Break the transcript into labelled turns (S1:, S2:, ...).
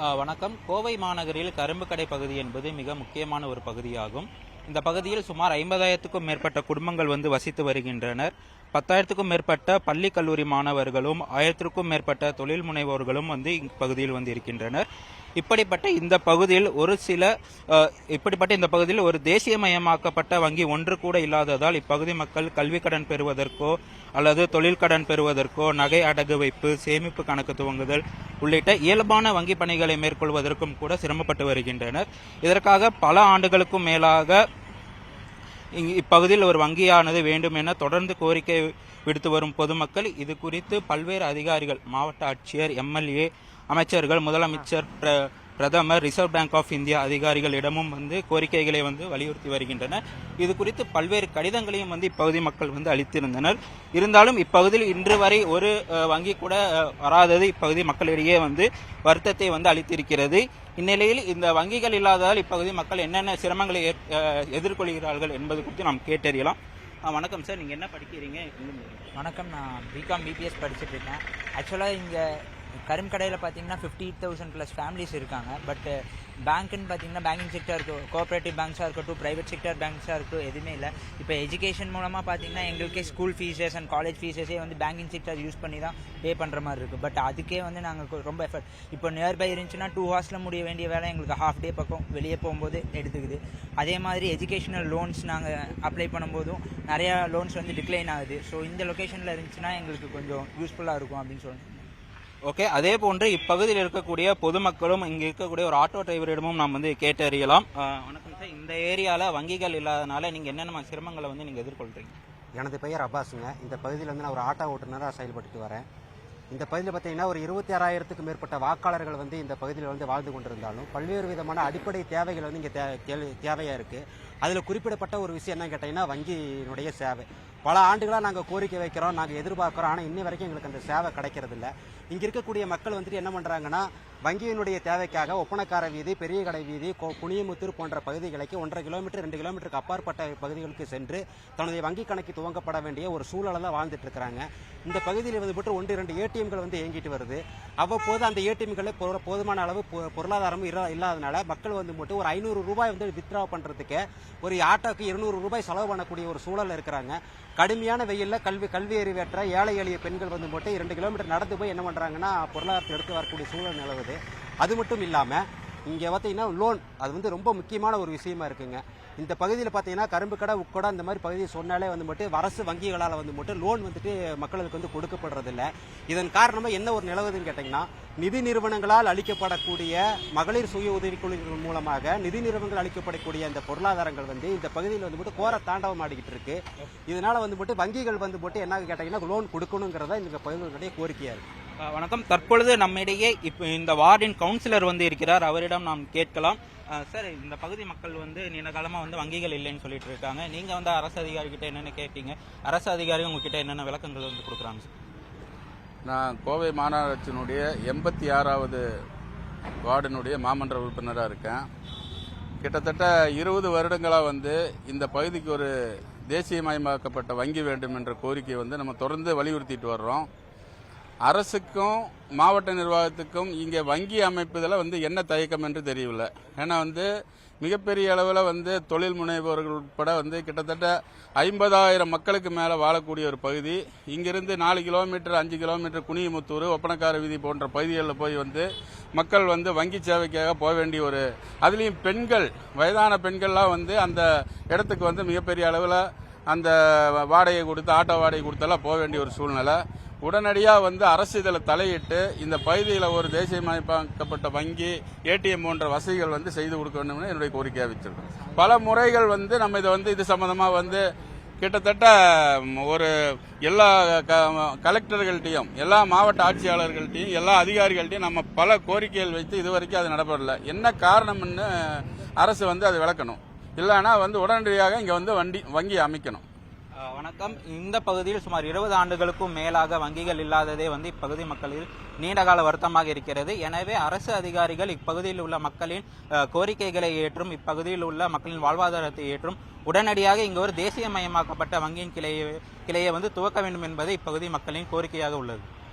S1: வணக்கம். கோவை மாநகரில் கரும்பு கடை பகுதி என்பது மிக முக்கியமான ஒரு பகுதியாகும். இந்த பகுதியில் சுமார் ஐம்பதாயிரத்துக்கும் மேற்பட்ட குடும்பங்கள் வந்து வசித்து வருகின்றனர். பத்தாயிரத்துக்கும் மேற்பட்ட பள்ளி கல்லூரி மாணவர்களும் ஆயிரத்திற்கும் மேற்பட்ட தொழில் முனைவோர்களும் வந்து இப்பகுதியில் வந்து இருக்கின்றனர். இப்படிப்பட்ட இந்த பகுதியில் ஒரு சில இப்படிப்பட்ட இந்த பகுதியில் ஒரு தேசியமயமாக்கப்பட்ட வங்கி ஒன்று கூட இல்லாததால் இப்பகுதி மக்கள் கல்வி கடன் பெறுவதற்கோ அல்லது தொழில் கடன் பெறுவதற்கோ நகை அடகு வைப்பு சேமிப்பு கணக்கு துவங்குதல் உள்ளிட்ட இயல்பான வங்கி பணிகளை மேற்கொள்வதற்கும் கூட சிரமப்பட்டு வருகின்றனர். இதற்காக பல ஆண்டுகளுக்கும் மேலாக இப்பகுதியில் ஒரு வங்கியானது வேண்டும் என தொடர்ந்து கோரிக்கை விடுத்து வரும் பொதுமக்கள் இது குறித்து பல்வேறு அதிகாரிகள் மாவட்ட ஆட்சியர் எம்எல்ஏ அமைச்சர்கள் முதலமைச்சர் பிர- பிரதமர் ரிசர்வ் பேங்க் ஆஃப் இந்தியா அதிகாரிகளிடமும் வந்து கோரிக்கைகளை வந்து வலியுறுத்தி வருகின்றனர். இது குறித்து பல்வேறு கடிதங்களையும் வந்து இப்பகுதி மக்கள் வந்து அளித்திருந்தனர். இருந்தாலும் இப்பகுதியில் இன்று வரை ஒரு வங்கி கூட வராதது இப்பகுதி மக்களிடையே வந்து வருத்தத்தை வந்து அளித்திருக்கிறது. இந்நிலையில் இந்த வங்கிகள் இல்லாததால் இப்பகுதி மக்கள் என்னென்ன சிரமங்களை ஏற்- எதிர்கொள்கிறார்கள் என்பது குறித்து நாம் கேட்டறியலாம். வணக்கம் சார். நீங்கள் என்ன படிக்கிறீங்க?
S2: வணக்கம். நான் பிகாம் பிபிஎஸ் படிச்சுட்டு இருக்கேன். ஆக்சுவலாக இங்கே கரும்பு பார்த்தீங்கன்னா ஃபிஃப்டி தௌசண்ட் ப்ளஸ் ஃபேமிலிஸ் இருக்காங்க. பட் பேங்க்குன்னு பார்த்தீங்கன்னா பேங்கிங் செக்டர் கோஆப்ரேட்டிவ் பேங்க்ஸாக இருக்கட்டும் ப்ரைவேட் செக்டர் பேங்க்ஸாக இருக்கட்டும் எதுவுமே இல்லை. இப்போ எஜுகேஷன் மூலமாக பார்த்தீங்கன்னா எங்களுக்கே ஸ்கூல் ஃபீஸஸ் அண்ட் காலேஜ் ஃபீஸஸே வந்து பேங்கிங் செக்டர் யூஸ் பண்ணி தான் பே பண்ணுற மாதிரி இருக்குது பட் அதுக்கே வந்து நாங்கள் ரொம்ப எஃபர்ட் இப்போ நியர்பை இருந்துச்சுன்னா டூ ஹவர்ஸில் முடிய வேண்டிய வேலை எங்களுக்கு ஹாஃப் டே பக்கம் வெளியே போகும்போது எடுத்துக்குது. அதே மாதிரி எஜுகேஷனல் லோன்ஸ் நாங்கள் அப்ளை பண்ணும்போதும் நிறையா லோன்ஸ் வந்து டிக்ளைன் ஆகுது. ஸோ இந்த லொக்கேஷனில் இருந்துச்சுன்னா எங்களுக்கு கொஞ்சம் யூஸ்ஃபுல்லாக இருக்கும் அப்படின்னு சொல்லி
S1: ஓகே அதே போன்று இப்பகுதியில் இருக்கக்கூடிய பொதுமக்களும் இங்கே இருக்கக்கூடிய ஒரு ஆட்டோ டிரைவரிடமும் நாம் வந்து கேட்டறியலாம். வணக்கம் சார் இந்த ஏரியாவில் வங்கிகள் இல்லாதனால நீங்கள் என்னென்ன சிரமங்களை வந்து நீங்கள் எதிர்கொள்கிறீங்க
S3: எனது பெயர் அப்பாஸுங்க. இந்த பகுதியில் வந்து நான் ஒரு ஆட்டோ ஓட்டுநராக செயல்பட்டு வரேன். இந்த பகுதியில் பார்த்தீங்கன்னா ஒரு இருபத்தி ஆறாயிரத்துக்கு மேற்பட்ட வாக்காளர்கள் வந்து இந்த பகுதியில் வந்து வாழ்ந்து கொண்டிருந்தாலும் பல்வேறு விதமான அடிப்படை தேவைகள் வந்து இங்கே தேவையாக இருக்குது அதில் குறிப்பிடப்பட்ட ஒரு விஷயம் என்ன கேட்டிங்கன்னா வங்கியினுடைய சேவை. பல ஆண்டுகளாக நாங்கள் கோரிக்கை வைக்கிறோம் நாங்கள் எதிர்பார்க்குறோம். ஆனால் இன்னி வரைக்கும் எங்களுக்கு அந்த சேவை கிடைக்கிறது இல்லை இங்கே இருக்கக்கூடிய மக்கள் வந்துட்டு என்ன பண்ணுறாங்கன்னா வங்கியினுடைய தேவைக்காக ஒப்பனக்கார வீதி பெரிய கடை வீதி கோ புனியமுத்தூர் போன்ற பகுதிகளுக்கு ஒன்றரை கிலோமீட்டர் ரெண்டு கிலோமீட்டருக்கு அப்பாற்பட்ட பகுதிகளுக்கு சென்று தனது வங்கி கணக்கு துவங்கப்பட வேண்டிய ஒரு சூழலை தான் வாழ்ந்துட்டு இருக்கிறாங்க. இந்த பகுதியில் வந்து மட்டும் ஒன்று இரண்டு ஏடிஎம்கள் வந்து இயங்கிட்டு வருது. அவ்வப்போது அந்த ஏடிஎம்களில் போதுமான அளவு பொ- பொருளாதாரமும் இல்லா- இல்லாதனால மக்கள் வந்து மட்டும் ஒரு ஐநூறு ரூபாய் வந்து வித்ரா பண்ணுறதுக்கு ஒரு ஆட்டோக்கு இருநூறு ரூபாய் செலவு பண்ணக்கூடிய ஒரு சூழல் இருக்கிறாங்க. கடுமையான வெயிலில் கல்வி கல்வி அறிவேற்ற ஏழை எளிய பெண்கள் வந்து மட்டும் இரண்டு கிலோமீட்டர் நடந்து போய் என்ன பண்ணுறாங்கன்னா பொருளாதாரத்தை எடுத்து வரக்கூடிய சூழல் நிலவுது. அது மட்டும் இல்லாமல் இங்கே பார்த்தீங்கன்னா லோன் அது வந்து ரொம்ப முக்கியமான ஒரு விஷயமா இருக்குங்க. இந்த பகுதியில் பார்த்தீங்கன்னா கரும்பு கடை உட்கடை அந்த மாதிரி பகுதியை சொன்னாலே வந்து மட்டும் அரசு வங்கிகளால் வந்து மட்டும் லோன் வந்துட்டு மக்களுக்கு வந்து கொடுக்கப்படுறதில்ல. இதன் காரணமாக என்ன ஒரு நிலவுதுன்னு கேட்டிங்கன்னா நிதி நிறுவனங்களால் அளிக்கப்படக்கூடிய மகளிர் சுய உதவிக்குழுக்கள் மூலமாக நிதி நிறுவனங்கள் அளிக்கப்படக்கூடிய இந்த பொருளாதாரங்கள் வந்து இந்த பகுதியில் வந்து போட்டு கோர தாண்டவம் ஆடிக்கிட்டு இருக்கு. இதனால வந்து போட்டு வங்கிகள் வந்து போட்டு என்ன கேட்டீங்கன்னா லோன் கொடுக்கணுங்கிறத இந்த பகுதிகளுடைய கோரிக்கையா இருக்கு.
S1: வணக்கம். தற்பொழுது நம்மிடையே இப்போ இந்த வார்டின் கவுன்சிலர் வந்து இருக்கிறார். அவரிடம் நாம் கேட்கலாம். சார் இந்த பகுதி மக்கள் வந்து நீண்ட காலமாக வந்து வங்கிகள் இல்லைன்னு சொல்லிட்டு இருக்காங்க. நீங்கள் வந்து அரசு அதிகாரிகிட்ட என்னென்ன கேட்டீங்க? அரசு அதிகாரி உங்ககிட்ட என்னென்ன விளக்கங்கள் வந்து கொடுக்குறாங்க சார்?
S4: நான் கோவை மாநகராட்சியினுடைய எண்பத்தி ஆறாவது வார்டினுடைய மாமன்ற உறுப்பினராக இருக்கேன். கிட்டத்தட்ட இருபது வருடங்களாக வந்து இந்த பகுதிக்கு ஒரு தேசியமயமாக்கப்பட்ட வங்கி வேண்டும் என்ற கோரிக்கை வந்து நம்ம தொடர்ந்து வலியுறுத்திட்டு வர்றோம். அரசுக்கும் மாவட்ட நிர்வாகத்துக்கும் இங்கே வங்கி அமைப்பதில் வந்து என்ன தயக்கம் என்று தெரியவில்லை. ஏன்னா வந்து மிகப்பெரிய அளவில் வந்து தொழில் முனைவோர்கள் உட்பட வந்து கிட்டத்தட்ட ஐம்பதாயிரம் மக்களுக்கு மேலே வாழக்கூடிய ஒரு பகுதி. இங்கிருந்து நாலு கிலோமீட்டர் அஞ்சு கிலோமீட்டர் குனியமுத்தூர் ஒப்பனக்கார வீதி போன்ற பகுதிகளில் போய் வந்து மக்கள் வந்து வங்கி சேவைக்காக போக வேண்டிய ஒரு அதுலேயும் பெண்கள் வயதான பெண்கள்லாம் வந்து அந்த இடத்துக்கு வந்து மிகப்பெரிய அளவில் அந்த வாடகை கொடுத்து ஆட்டோ வாடகை கொடுத்தெல்லாம் போக வேண்டிய ஒரு சூழ்நிலை. உடனடியாக வந்து அரசு இதில் தலையிட்டு இந்த பகுதியில் ஒரு தேசியமயமாக்கப்பட்ட வங்கி ஏடிஎம் போன்ற வசதிகள் வந்து செய்து கொடுக்க வேண்டும்னு என்னுடைய கோரிக்கையாக வச்சிருக்கோம் பல முறைகள் வந்து நம்ம இதை வந்து இது சம்பந்தமாக வந்து கிட்டத்தட்ட ஒரு எல்லா க- கலெக்டர்கள்ட்டையும் எல்லா மாவட்ட ஆட்சியாளர்கள்ட்டையும் எல்லா அதிகாரிகள்ட்டையும் நம்ம பல கோரிக்கைகள் வைத்து இதுவரைக்கும் அது நடப்படல. என்ன காரணம்னு அரசு வந்து அது விளக்கணும். இல்லைன்னா வந்து உடனடியாக இங்கே வந்து வண்டி வங்கி அமைக்கணும்.
S1: வணக்கம். இந்த பகுதியில் சுமார் இருபது ஆண்டுகளுக்கும் மேலாக வங்கிகள் இல்லாததே வந்து இப்பகுதி மக்களில் நீண்டகால வருத்தமாக இருக்கிறது. எனவே அரசு அதிகாரிகள் இப்பகுதியில் உள்ள மக்களின் கோரிக்கைகளை ஏற்றும் இப்பகுதியில் உள்ள மக்களின் வாழ்வாதாரத்தை ஏற்றும் உடனடியாக இங்கு ஒரு தேசியமயமாக்கப்பட்ட வங்கியின் கிளையை கிளையை வந்து துவக்க வேண்டும் என்பது இப்பகுதி மக்களின் கோரிக்கையாக உள்ளது.